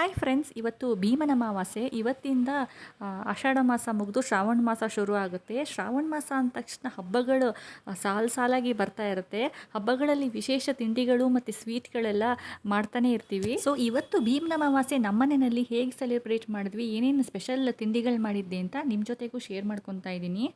Hi friends ಇವತ್ತು ಭೀಮನ ಅಮಾವಾಸ್ಯೆ ಇವತ್ತಿಂದ ಆಷಾಢ ಮಾಸ ಮುಗಿದು ಶ್ರಾವಣ ಮಾಸ ಶುರು ಆಗುತ್ತೆ. ಶ್ರಾವಣ ಮಾಸ ಅಂದ ತಕ್ಷಣ ಹಬ್ಬಗಳು ಸಾಲು ಸಾಲಾಗಿ ಬರ್ತಾ ಇರುತ್ತೆ. ಹಬ್ಬಗಳಲ್ಲಿ ವಿಶೇಷ ತಿಂಡಿಗಳು ಮತ್ತು ಸ್ವೀಟ್ಗಳೆಲ್ಲ ಮಾಡ್ತಾನೆ ಇರ್ತೀವಿ. ಸೊ ಇವತ್ತು ಭೀಮನ ಅಮಾವಾಸ್ಯೆ ನಮ್ಮನೆಯಲ್ಲಿ ಹೇಗೆ ಸೆಲೆಬ್ರೇಟ್ ಮಾಡಿದ್ವಿ, ಏನೇನು ಸ್ಪೆಷಲ್ ತಿಂಡಿಗಳು ಮಾಡಿದ್ದೆ ಅಂತ ನಿಮ್ಮ ಜೊತೆಗೂ ಶೇರ್ ಮಾಡ್ಕೊತಾ ಇದ್ದೀನಿ.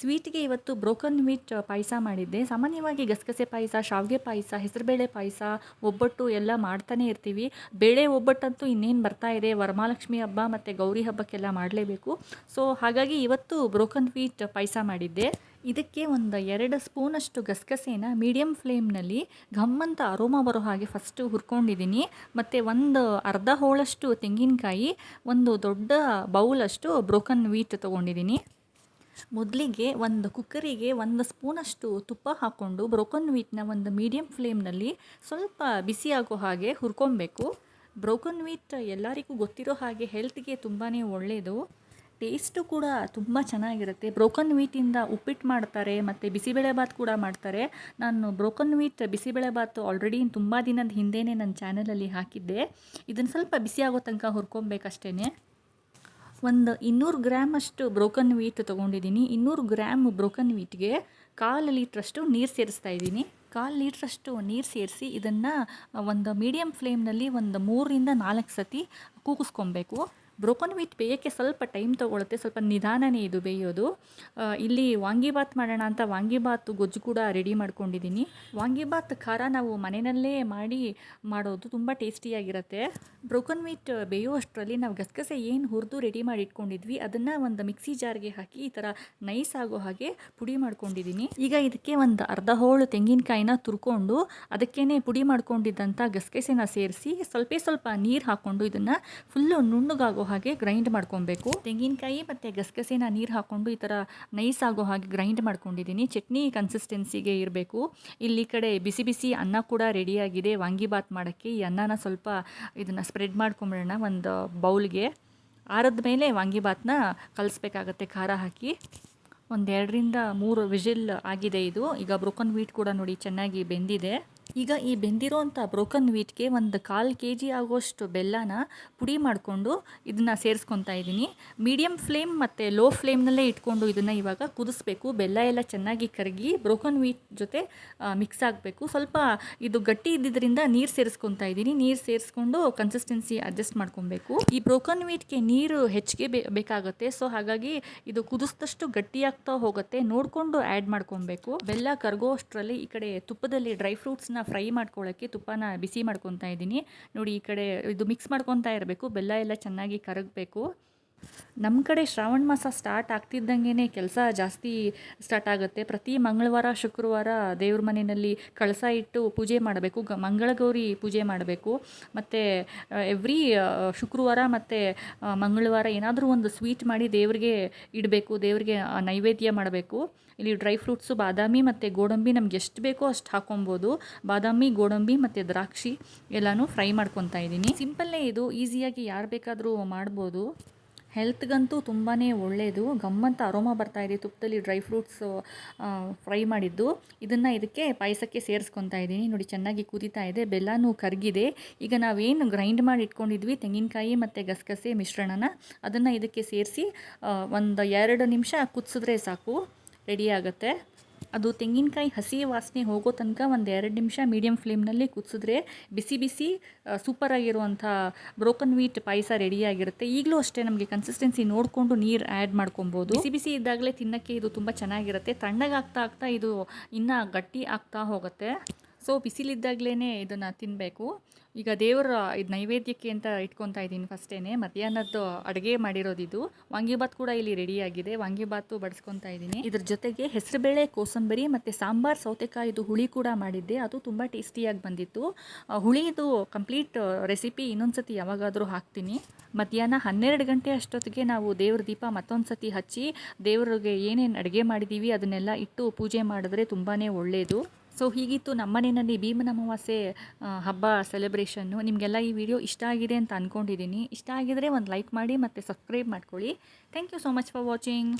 ಸ್ವೀಟ್ಗೆ ಇವತ್ತು ಬ್ರೋಕನ್ ವೀಟ್ ಪಾಯಸ ಮಾಡಿದ್ದೆ. ಸಾಮಾನ್ಯವಾಗಿ ಗಸಗಸೆ ಪಾಯಸ, ಶಾವಿಗೆ ಪಾಯಸ, ಹೆಸರುಬೇಳೆ ಪಾಯಸ, ಒಬ್ಬಟ್ಟು ಎಲ್ಲ ಮಾಡ್ತಾನೆ ಇರ್ತೀವಿ. ಬೇಳೆ ಒಬ್ಬಟ್ಟಂತೂ ಇನ್ನೇನು ಬರ್ತಾ ಇದೆ. ವರಮಹಾಲಕ್ಷ್ಮಿ ಹಬ್ಬ ಮತ್ತು ಗೌರಿ ಹಬ್ಬಕ್ಕೆಲ್ಲ ಮಾಡಲೇಬೇಕು. ಸೊ, ಹಾಗಾಗಿ ಇವತ್ತು ಬ್ರೋಕನ್ ವೀಟ್ ಪಾಯಸ ಮಾಡಿದ್ದೆ. ಇದಕ್ಕೆ ಒಂದು ಎರಡು ಸ್ಪೂನಷ್ಟು ಗಸಗಸೆನ ಮೀಡಿಯಮ್ ಫ್ಲೇಮ್ನಲ್ಲಿ ಘಮ್ಮಂತ ಅರೋಮ ಬರೋ ಹಾಗೆ ಫಸ್ಟು ಹುರ್ಕೊಂಡಿದ್ದೀನಿ. ಮತ್ತು ಒಂದು ಅರ್ಧ ಹೋಳಷ್ಟು ತೆಂಗಿನಕಾಯಿ, ಒಂದು ದೊಡ್ಡ ಬೌಲಷ್ಟು ಬ್ರೋಕನ್ ವೀಟ್ ತೊಗೊಂಡಿದ್ದೀನಿ. ಮೊದಲಿಗೆ ಒಂದು ಕುಕ್ಕರಿಗೆ ಒಂದು ಸ್ಪೂನಷ್ಟು ತುಪ್ಪ ಹಾಕ್ಕೊಂಡು ಬ್ರೋಕನ್ ವೀಟ್ನ ಒಂದು ಮೀಡಿಯಮ್ ಫ್ಲೇಮ್ನಲ್ಲಿ ಸ್ವಲ್ಪ ಬಿಸಿಯಾಗೋ ಹಾಗೆ ಹುರ್ಕೊಬೇಕು. ಬ್ರೋಕನ್ ವೀಟ್ ಎಲ್ಲರಿಗೂ ಗೊತ್ತಿರೋ ಹಾಗೆ ಹೆಲ್ತ್ಗೆ ತುಂಬಾ ಒಳ್ಳೆಯದು ಟೇಸ್ಟು ಕೂಡ ತುಂಬ ಚೆನ್ನಾಗಿರುತ್ತೆ. ಬ್ರೋಕನ್ ವೀಟಿಂದ ಉಪ್ಪಿಟ್ಟು ಮಾಡ್ತಾರೆ, ಮತ್ತು ಬಿಸಿಬೇಳೆಬಾತ್ ಕೂಡ ಮಾಡ್ತಾರೆ. ನಾನು ಬ್ರೋಕನ್ ವೀಟ್ ಬಿಸಿಬೇಳೆಬಾತು ಆಲ್ರೆಡಿ ತುಂಬ ದಿನದ ಹಿಂದೆಯೇ ನನ್ನ ಚಾನಲಲ್ಲಿ ಹಾಕಿದ್ದೆ. ಇದನ್ನು ಸ್ವಲ್ಪ ಬಿಸಿಯಾಗೋ ತನಕ ಹುರ್ಕೊಬೇಕಷ್ಟೇ ಒಂದು ಇನ್ನೂರು ಗ್ರಾಮಷ್ಟು ಬ್ರೋಕನ್ ವೀಟ್ ತೊಗೊಂಡಿದ್ದೀನಿ. ಇನ್ನೂರು ಗ್ರಾಮ್ ಬ್ರೋಕನ್ ವೀಟ್ಗೆ ಕಾಲು ಲೀಟ್ರಷ್ಟು ನೀರು ಸೇರಿಸ್ತಾ ಇದ್ದೀನಿ. ಕಾಲು ಲೀಟ್ರಷ್ಟು ನೀರು ಸೇರಿಸಿ ಇದನ್ನು ಒಂದು ಮೀಡಿಯಮ್ ಫ್ಲೇಮ್ನಲ್ಲಿ ಒಂದು ಮೂರರಿಂದ ನಾಲ್ಕು ಸತಿ ಕೂಗಿಸ್ಕೊಬೇಕು ಬ್ರೋಕನ್ ವೀಟ್ ಬೇಯೋಕ್ಕೆ ಸ್ವಲ್ಪ ಟೈಮ್ ತೊಗೊಳುತ್ತೆ, ಸ್ವಲ್ಪ ನಿಧಾನನೇ ಇದು ಬೇಯೋದು. ಇಲ್ಲಿ ವಾಂಗಿಬಾತ್ ಮಾಡೋಣ ಅಂತ ವಾಂಗಿಬಾತ್ ಗೊಜ್ಜು ಕೂಡ ರೆಡಿ ಮಾಡ್ಕೊಂಡಿದ್ದೀನಿ. ವಾಂಗಿಬಾತ್ ಖಾರ ನಾವು ಮನೆಯಲ್ಲೇ ಮಾಡಿ ಮಾಡೋದು ತುಂಬ ಟೇಸ್ಟಿಯಾಗಿರುತ್ತೆ ಬ್ರೋಕನ್ ವೀಟ್ ಬೇಯುವಷ್ಟರಲ್ಲಿ ನಾವು ಗಸಗಸೆ ಏನು ಹುರಿದು ರೆಡಿ ಮಾಡಿ ಇಟ್ಕೊಂಡಿದ್ವಿ, ಅದನ್ನು ಒಂದು ಮಿಕ್ಸಿ ಜಾರ್ಗೆ ಹಾಕಿ ಈ ಥರ ನೈಸ್ ಆಗೋ ಹಾಗೆ ಪುಡಿ ಮಾಡ್ಕೊಂಡಿದ್ದೀನಿ. ಈಗ ಇದಕ್ಕೆ ಒಂದು ಅರ್ಧ ಹೋಳು ತೆಂಗಿನಕಾಯಿನ ತುರ್ಕೊಂಡು ಅದಕ್ಕೇ ಪುಡಿ ಮಾಡ್ಕೊಂಡಿದ್ದಂಥ ಗಸಗಸೆನ ಸೇರಿಸಿ, ಸ್ವಲ್ಪ ಸ್ವಲ್ಪ ನೀರು ಹಾಕ್ಕೊಂಡು ಇದನ್ನು ಫುಲ್ಲು ನುಣ್ಣಗಾಗೋ ಹಾಗೆ ಗ್ರೈಂಡ್ ಮಾಡ್ಕೊಬೇಕು. ತೆಂಗಿನಕಾಯಿ ಮತ್ತು ಗಸಗಸೆನ ನೀರು ಹಾಕ್ಕೊಂಡು ಈ ಥರ ನೈಸ್ ಆಗೋ ಹಾಗೆ ಗ್ರೈಂಡ್ ಮಾಡ್ಕೊಂಡಿದ್ದೀನಿ. ಚಟ್ನಿ ಕನ್ಸಿಸ್ಟೆನ್ಸಿಗೆ ಇರಬೇಕು. ಇಲ್ಲಿ ಕಡೆ ಬಿಸಿ ಬಿಸಿ ಅನ್ನ ಕೂಡ ರೆಡಿಯಾಗಿದೆ ವಾಂಗಿಬಾತ್ ಮಾಡೋಕ್ಕೆ ಈ ಅನ್ನನ ಸ್ವಲ್ಪ ಇದನ್ನು ಸ್ಪ್ರೆಡ್ ಮಾಡ್ಕೊಂಬಿಡೋಣ ಒಂದು ಬೌಲ್ಗೆ. ಆರದ ಮೇಲೆ ವಾಂಗಿಬಾತ್ನ ಕಲಿಸ್ಬೇಕಾಗತ್ತೆ. ಖಾರ ಹಾಕಿ ಒಂದೆರಡರಿಂದ ಮೂರು ವಿಜಿಲ್ ಆಗಿದೆ ಇದು. ಈಗ ಬ್ರೋಕನ್ ವೀಟ್ ಕೂಡ ನೋಡಿ ಚೆನ್ನಾಗಿ ಬೆಂದಿದೆ. ಈಗ ಈ ಬೆಂದಿರೋಂಥ ಬ್ರೋಕನ್ ವೀಟ್ಗೆ ಒಂದು ಕಾಲು ಕೆ ಜಿ ಆಗೋಷ್ಟು ಬೆಲ್ಲನ ಪುಡಿ ಮಾಡಿಕೊಂಡು ಇದನ್ನು ಸೇರಿಸ್ಕೊತಾ ಇದ್ದೀನಿ. ಮೀಡಿಯಮ್ ಫ್ಲೇಮ್ ಮತ್ತು ಲೋ ಫ್ಲೇಮ್ನಲ್ಲೇ ಇಟ್ಕೊಂಡು ಇದನ್ನು ಇವಾಗ ಕುದಿಸ್ಬೇಕು. ಬೆಲ್ಲ ಎಲ್ಲ ಚೆನ್ನಾಗಿ ಕರಗಿ ಬ್ರೋಕನ್ ವೀಟ್ ಜೊತೆ ಮಿಕ್ಸ್ ಆಗಬೇಕು. ಸ್ವಲ್ಪ ಇದು ಗಟ್ಟಿ ಇದ್ದಿದ್ದರಿಂದ ನೀರು ಸೇರಿಸ್ಕೊತಾ ಇದ್ದೀನಿ. ನೀರು ಸೇರಿಸ್ಕೊಂಡು ಕನ್ಸಿಸ್ಟೆನ್ಸಿ ಅಡ್ಜಸ್ಟ್ ಮಾಡ್ಕೊಬೇಕು. ಈ ಬ್ರೋಕನ್ ವೀಟ್ಗೆ ನೀರು ಹೆಚ್ಚಿಗೆ ಬೇಕಾಗುತ್ತೆ. ಸೊ ಹಾಗಾಗಿ ಇದು ಕುದಿಸಿದಷ್ಟು ಗಟ್ಟಿಯಾಗ್ತಾ ಹೋಗುತ್ತೆ. ನೋಡಿಕೊಂಡು ಆ್ಯಡ್ ಮಾಡ್ಕೊಬೇಕು. ಬೆಲ್ಲ ಕರಗೋ ಅಷ್ಟರಲ್ಲಿ ಈ ಕಡೆ ತುಪ್ಪದಲ್ಲಿ ಡ್ರೈ ಫ್ರೂಟ್ಸ್ನ ಫ್ರೈ ಮಾಡ್ಕೊಳ್ಳೋಕ್ಕೆ ತುಪ್ಪನ ಬಿಸಿ ಮಾಡ್ಕೊತಾ ಇದ್ದೀನಿ. ನೋಡಿ ಈ ಕಡೆ ಇದು ಮಿಕ್ಸ್ ಮಾಡ್ಕೊತಾ ಇರಬೇಕು. ಬೆಲ್ಲ ಎಲ್ಲ ಚೆನ್ನಾಗಿ ಕರಗಬೇಕು. ನಮ್ಮ ಕಡೆ ಶ್ರಾವಣ ಮಾಸ ಸ್ಟಾರ್ಟ್ ಆಗ್ತಿದ್ದಂಗೆ ಕೆಲಸ ಜಾಸ್ತಿ ಸ್ಟಾರ್ಟ್ ಆಗುತ್ತೆ. ಪ್ರತಿ ಮಂಗಳವಾರ, ಶುಕ್ರವಾರ ದೇವ್ರ ಮನೆಯಲ್ಲಿ ಕಳಸ ಇಟ್ಟು ಪೂಜೆ ಮಾಡಬೇಕು. ಗ, ಮಂಗಳಗೌರಿ ಪೂಜೆ ಮಾಡಬೇಕು. ಮತ್ತು ಎವ್ರಿ ಶುಕ್ರವಾರ ಮತ್ತು ಮಂಗಳವಾರ ಏನಾದರೂ ಒಂದು ಸ್ವೀಟ್ ಮಾಡಿ ದೇವ್ರಿಗೆ ಇಡಬೇಕು. ದೇವ್ರಿಗೆ ನೈವೇದ್ಯ ಮಾಡಬೇಕು. ಇಲ್ಲಿ ಡ್ರೈ ಫ್ರೂಟ್ಸು, ಬಾದಾಮಿ ಮತ್ತು ಗೋಡಂಬಿ ನಮ್ಗೆ ಎಷ್ಟು ಬೇಕೋ ಅಷ್ಟು ಹಾಕೊಬೋದು. ಬಾದಾಮಿ, ಗೋಡಂಬಿ ಮತ್ತು ದ್ರಾಕ್ಷಿ ಎಲ್ಲನೂ ಫ್ರೈ ಮಾಡ್ಕೊತಾ ಇದ್ದೀನಿ. ಸಿಂಪಲ್ಲೇ ಇದು, ಈಸಿಯಾಗಿ ಯಾರು ಬೇಕಾದರೂ ಮಾಡ್ಬೋದು. ಹೆಲ್ತ್ಗಂತೂ ತುಂಬಾ ಒಳ್ಳೆಯದು ಗಮ್ಮಂತ ಅರೋಮ ಬರ್ತಾ ಇದೆ. ತುಪ್ಪದಲ್ಲಿ ಡ್ರೈ ಫ್ರೂಟ್ಸ್ ಫ್ರೈ ಮಾಡಿದ್ದು. ಇದನ್ನು ಇದಕ್ಕೆ ಪಾಯಸಕ್ಕೆ ಸೇರಿಸ್ಕೊತಾ ಇದ್ದೀನಿ. ನೋಡಿ, ಚೆನ್ನಾಗಿ ಕುದೀತಾ ಇದೆ. ಬೆಲ್ಲನೂ ಕರಗಿದೆ. ಈಗ ನಾವೇನು ಗ್ರೈಂಡ್ ಮಾಡಿ ಇಟ್ಕೊಂಡಿದ್ವಿ? ತೆಂಗಿನಕಾಯಿ ಮತ್ತು ಗಸಗಸೆ ಮಿಶ್ರಣನ. ಅದನ್ನು ಇದಕ್ಕೆ ಸೇರಿಸಿ ಒಂದು ಎರಡು ನಿಮಿಷ ಕುದಿಸಿದ್ರೆ ಸಾಕು. ರೆಡಿ ಆಗುತ್ತೆ. ಅದು ತೆಂಗಿನಕಾಯಿ ಹಸಿ ವಾಸನೆ ಹೋಗೋ ತನಕ ಒಂದು ಎರಡು ನಿಮಿಷ ಮೀಡಿಯಮ್ ಫ್ಲೇಮ್ನಲ್ಲಿ ಕುದಿಸಿದ್ರೆ ಬಿಸಿ ಬಿಸಿ ಸೂಪರ್ ಆಗಿರುವಂಥ ಬ್ರೋಕನ್ ವೀಟ್ ಪಾಯಸ ರೆಡಿಯಾಗಿರುತ್ತೆ ಈಗಲೂ ಅಷ್ಟೇ ನಮಗೆ ಕನ್ಸಿಸ್ಟೆನ್ಸಿ ನೋಡಿಕೊಂಡು ನೀರು ಆ್ಯಡ್ ಮಾಡ್ಕೊಬೋದು. ಬಿಸಿ ಬಿಸಿ ಇದ್ದಾಗಲೇ ತಿನ್ನೋಕ್ಕೆ ಇದು ತುಂಬ ಚೆನ್ನಾಗಿರುತ್ತೆ. ತಣ್ಣಗಾಗ್ತಾ ಆಗ್ತಾ ಇದು ಇನ್ನೂ ಗಟ್ಟಿ ಆಗ್ತಾ ಹೋಗುತ್ತೆ. ಸೊ ಬಿಸಿಲಿದ್ದಾಗಲೇ ಇದನ್ನು ತಿನ್ನಬೇಕು ಈಗ ದೇವರ ಇದು ನೈವೇದ್ಯಕ್ಕೆ ಅಂತ ಇಟ್ಕೊತಾ ಇದ್ದೀನಿ ಫಸ್ಟೇ ಮಧ್ಯಾಹ್ನದ್ದು ಅಡುಗೆ ಮಾಡಿರೋದಿದು. ವಾಂಗಿಬಾತ್ ಕೂಡ ಇಲ್ಲಿ ರೆಡಿಯಾಗಿದೆ ವಾಂಗಿಬಾತು ಬಡಿಸ್ಕೊತಾ ಇದ್ದೀನಿ. ಇದ್ರ ಜೊತೆಗೆ ಹೆಸರುಬೇಳೆ, ಕೋಸಂಬರಿ ಮತ್ತು ಸಾಂಬಾರ್ ಸೌತೆಕಾಯಿದು ಹುಳಿ ಕೂಡ ಮಾಡಿದ್ದೆ. ಅದು ತುಂಬ ಟೇಸ್ಟಿಯಾಗಿ ಬಂದಿತ್ತು. ಹುಳಿದು ಕಂಪ್ಲೀಟ್ ರೆಸಿಪಿ ಇನ್ನೊಂದು ಸತಿ ಯಾವಾಗಾದರೂ ಹಾಕ್ತೀನಿ. ಮಧ್ಯಾಹ್ನ ಹನ್ನೆರಡು ಗಂಟೆ ಅಷ್ಟೊತ್ತಿಗೆ ನಾವು ದೇವ್ರ ದೀಪ ಮತ್ತೊಂದು ಸತಿ ಹಚ್ಚಿ ದೇವ್ರಿಗೆ ಏನೇನು ಅಡುಗೆ ಮಾಡಿದ್ದೀವಿ ಅದನ್ನೆಲ್ಲ ಇಟ್ಟು ಪೂಜೆ ಮಾಡಿದ್ರೆ ತುಂಬಾ ಒಳ್ಳೆಯದು ಸೊ ಹೀಗಿತ್ತು ನಮ್ಮನೆಯಲ್ಲಿ ಭೀಮನ ಅಮಾವಾಸ್ಯೆ ಹಬ್ಬ ಸೆಲೆಬ್ರೇಷನ್ನು ನಿಮಗೆಲ್ಲ ಈ ವಿಡಿಯೋ ಇಷ್ಟ ಆಗಿದೆ ಅಂತ ಅಂದ್ಕೊಂಡಿದ್ದೀನಿ ಇಷ್ಟ ಆಗಿದ್ರೆ ಒಂದು ಲೈಕ್ ಮಾಡಿ ಮತ್ತು ಸಬ್ಸ್ಕ್ರೈಬ್ ಮಾಡ್ಕೊಳ್ಳಿ. Thank you so much for watching